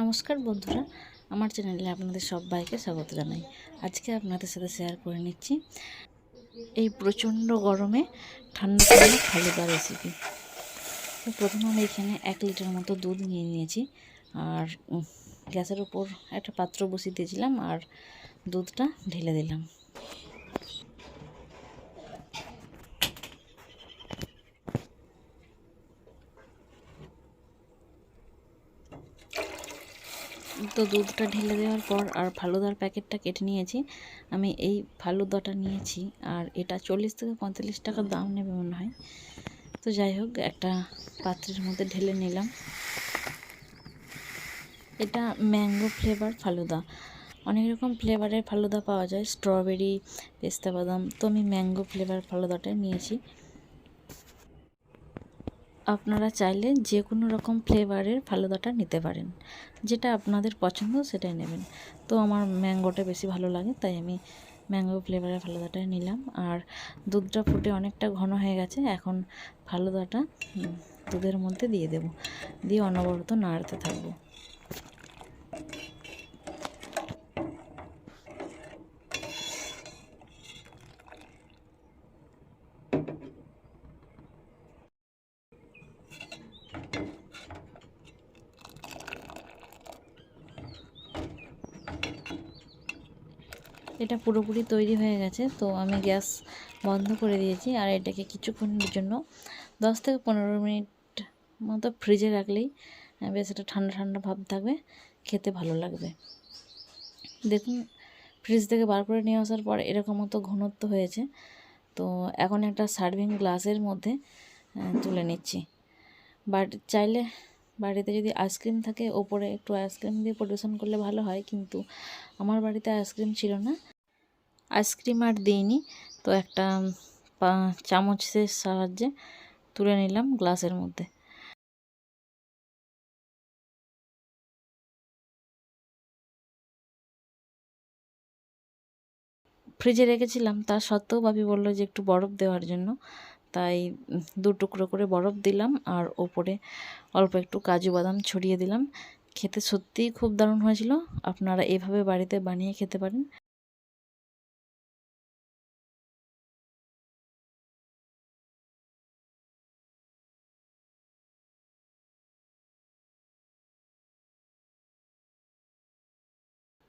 নমস্কার বন্ধুরা, আমার চ্যানেলে আপনাদের সবাইকে স্বাগত জানাই। আজকে আপনাদের সাথে শেয়ার করে নিচ্ছি এই প্রচণ্ড গরমে ঠান্ডা ঠান্ডা ফালুদা রেসিপি তো প্রথমে আমি এখানে এক লিটার মতো দুধ নিয়ে নিয়েছি আর গ্যাসের উপর একটা পাত্র বসিয়ে দিয়েছিলাম আর দুধটা ঢেলে দিলাম। তো দুধটা ঢেলে দেওয়ার পর আর ফালুদার প্যাকেটটা কেটে নিয়েছি। আমি এই ফালুদাটা নিয়েছি আর এটা চল্লিশ থেকে পঁয়তাল্লিশ টাকা দাম নেবে মনে হয়। তো যাই হোক, একটা পাত্রের মধ্যে ঢেলে নিলাম। এটা ম্যাঙ্গো ফ্লেভার ফালুদা। অনেক রকম ফ্লেভারের ফালুদা পাওয়া যায়। স্ট্রবেরি, পেস্তা বাদাম, তো আমি ম্যাঙ্গো ফ্লেভার ফালুদাটা নিয়েছি। আপনারা চাইলে যে কোনো রকম ফ্লেভারের ফালুদাটা নিতে পারেন। যেটা আপনাদের পছন্দ সেটাই নেবেন। তো আমার ম্যাঙ্গোটা বেশি ভালো লাগে, তাই আমি ম্যাঙ্গো ফ্লেভারের ফালুদাটাই নিলাম। আর দুধটা ফুটে অনেকটা ঘন হয়ে গেছে, এখন ফালুদাটা দুধের মধ্যে দিয়ে দেব। দিয়ে অনবরত নাড়তে থাকব। এটা পুরোপুরি তৈরি হয়ে গেছে। তো আমি গ্যাস বন্ধ করে দিয়েছি আর এটাকে কিছুক্ষণের জন্য দশ থেকে পনেরো মিনিট মতো ফ্রিজে রাখলেই বেশ এটা ঠান্ডা ঠান্ডা ভাব থাকবে, খেতে ভালো লাগবে। দেখুন, ফ্রিজ থেকে বার করে নিয়ে আসার পর এরকম মতো ঘনত্ব হয়েছে। তো এখন একটা সার্ভিং গ্লাসের মধ্যে তুলে নিচ্ছি। বাট চাইলে বাড়িতে যদি আইসক্রিম থাকে, ওপরে একটু আইসক্রিম দিয়ে পরিবেশন করলে ভালো হয়, কিন্তু আমার বাড়িতে আইসক্রিম ছিল না। আইসক্রিম আর দিইনি, তো একটা চামচের সাহায্যে তুলে নিলাম গ্লাসের মধ্যে। ফ্রিজে রেখেছিলাম, তা সত্ত্বেও বাপি বলল যে একটু বরফ দেওয়ার জন্য। তাই দু টুকরো করে বরফ দিলাম আর ওপরে অল্প একটু কাজু বাদাম ছড়িয়ে দিলাম। খেতে সত্যিই খুব দারুণ হয়েছিল। আপনারা এভাবে বাড়িতে বানিয়ে খেতে পারেন।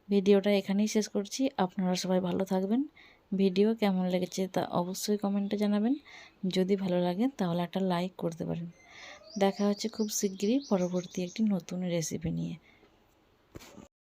ভিডিওটা এখানেই শেষ করছি। আপনারা সবাই ভালো থাকবেন। ভিডিও কেমন লেগেছে তা অবশ্যই কমেন্টে জানাবেন। যদি ভালো লাগে তাহলে একটা লাইক করতে পারেন। দেখা হচ্ছে খুব শিগগিরই পরবর্তী একটি নতুন রেসিপি নিয়ে।